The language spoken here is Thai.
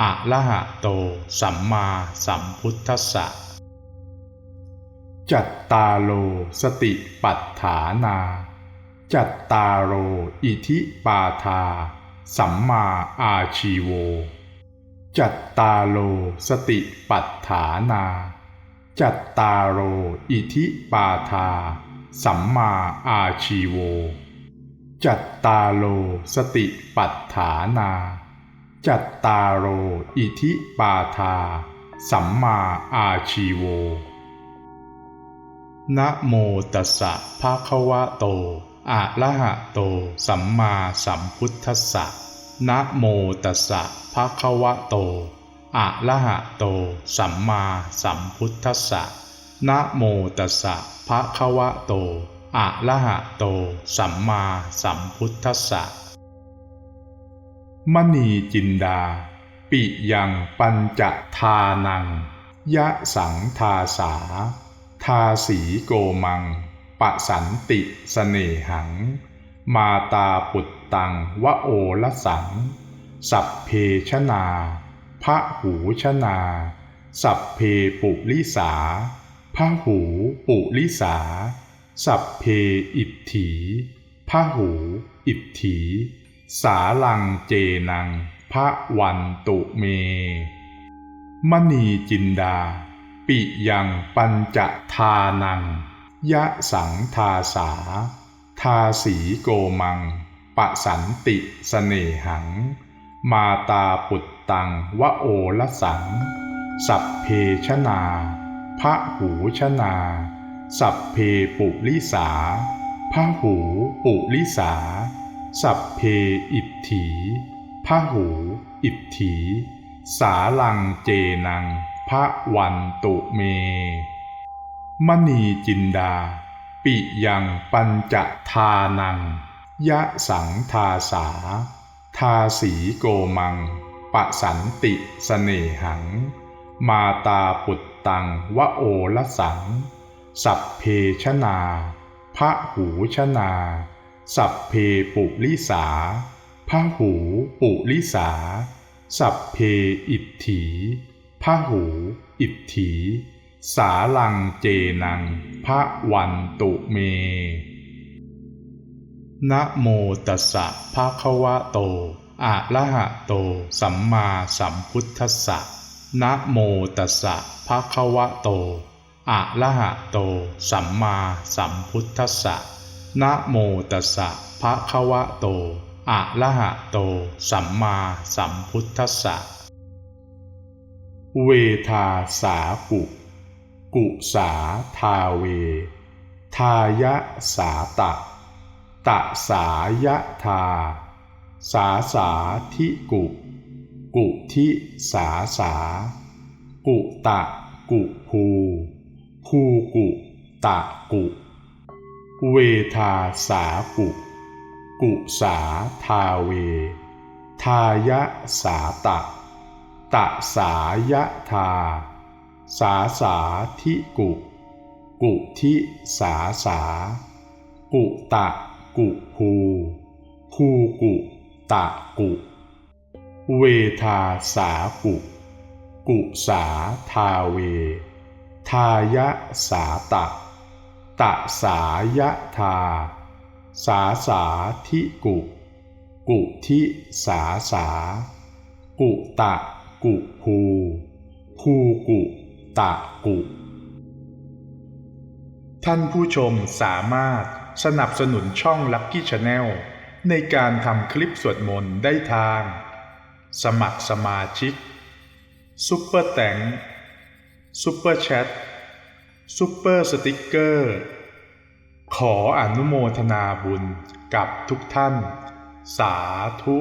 อะระหะโต สัมมาสัมพุทธัสสะ จัตตาโลสติปัฏฐานา จัตตาโรอิทิปาทา สัมมาอาชีโว จัตตาโลสติปัฏฐานา จัตตาโรอิทิปาทา สัมมาอาชีโว จัตตาโลสติปัฏฐานา จัตตาโรอิทิปาทา สัมมาอาชีโว นะโมตัสสะภะคะวะโต อะระหะโต สัมมาสัมพุทธัสสะ นะโมตัสสะภะคะวะโต อะระหะโต สัมมาสัมพุทธัสสะ นะโมตัสสะภะคะวะโต อะระหะโต สัมมาสัมพุทธัสสะ มณีจินดา ปิยังปัญจทานัง ยะสังทาสา ทาสีโกมัง ปะสันติสเสน่หัง มาตาปุตตังวะโอละสัง สัพเพชนาพระหูชนา สัพเพปุลิสาพระหูปุลิสา สัพเพอิทถีพระหูอิทถี สาลังเจนังพระวันตุเม มณีจินดา ปิยังปัญจทานัง ยะสังทาสา ทาสีโกมัง ปะสันติสเสนหัง มาตาปุตตังวะโอละสัง สัพเพชนาพระหูชนา สัพเพปุลิสาพระหูปุลิสา สัพเพอิทถีพระหู อิทถี สาลังเจนังพระวันตุเม มณีจินดา ปิยังปัญจทานัง ยะสังทาสา ทาสีโกมัง ปะสันติสเสนหัง มาตาปุตตังวะโอละสัง สัพเพชนา พระหูชนา สัพเพปุลิสาพระหูปุลิสา สัพเพอิทถีพระหู อิทถี สาลังเจนังพระวันตุเม นะโมตัสสะภะคะวะโต อะระหะโต สัมมาสัมพุทธัสสะ นะโมตัสสะภะคะวะโต อะระหะโต สัมมาสัมพุทธัสสะ นะโมตัสสะภะคะวะโต อะระหะโต สัมมาสัมพุทธัสสะ เวทาสากุ กุสาทาเว ทายะสาตะ ตะสายะทา สาสาทิกุ กุทิสาสา กุตะกุภู ภูกุตะกุ เวทาสากุกุสาทาเว ทายะสาตะ ตะสายะทา สาสาทิกุ กุทิสาสา กุตะกุภูภูกุตะกุ เวทาสากุกุสาทาเว ทายะสาตะ ตะสายะทา สาสาทิกุ กุทิสาสา กุตะกุภูภูกุตะกุ ท่านผู้ชมสามารถสนับสนุนช่อง Lucky Channel ในการทำคลิปสวดมนต์ได้ทาง สมัครสมาชิก ซุปเปอร์แตงซุปเปอร์แชท ซุปเปอร์สติกเกอร์ ขออนุโมทนาบุญกับทุกท่าน สาธุ